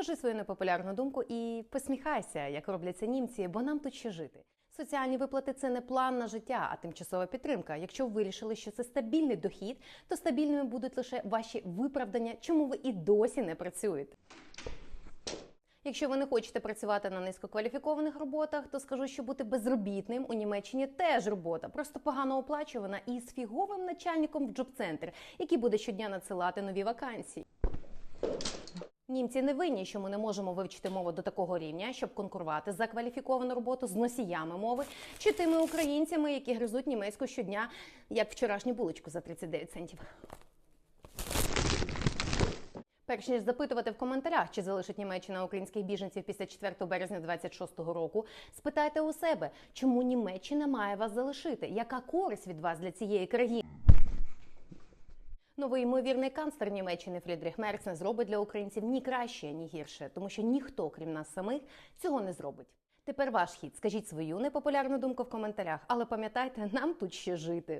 Скажи свою непопулярну думку і посміхайся, як роблять це німці, бо нам тут ще жити. Соціальні виплати це не план на життя, а тимчасова підтримка. Якщо вирішили, що це стабільний дохід, то стабільними будуть лише ваші виправдання, чому ви і досі не працюєте. Якщо ви не хочете працювати на низькокваліфікованих роботах, то скажу, що бути безробітним у Німеччині теж робота, просто погано оплачувана і з фіговим начальником в джоб-центр, який буде щодня надсилати нові вакансії. Німці не винні, що ми не можемо вивчити мову до такого рівня, щоб конкурувати за кваліфіковану роботу з носіями мови чи тими українцями, які гризуть німецьку щодня, як вчорашню булочку за 39 центів. Перш ніж запитувати в коментарях, чи залишить Німеччина українських біженців після 4 березня 26-го року, спитайте у себе, чому Німеччина має вас залишити? Яка користь від вас для цієї країни? Новий ймовірний канцлер Німеччини Фрідріх Мерц не зробить для українців ні краще, ні гірше, тому що ніхто, крім нас самих, цього не зробить. Тепер ваш хід. Скажіть свою непопулярну думку в коментарях, але пам'ятайте, нам тут ще жити.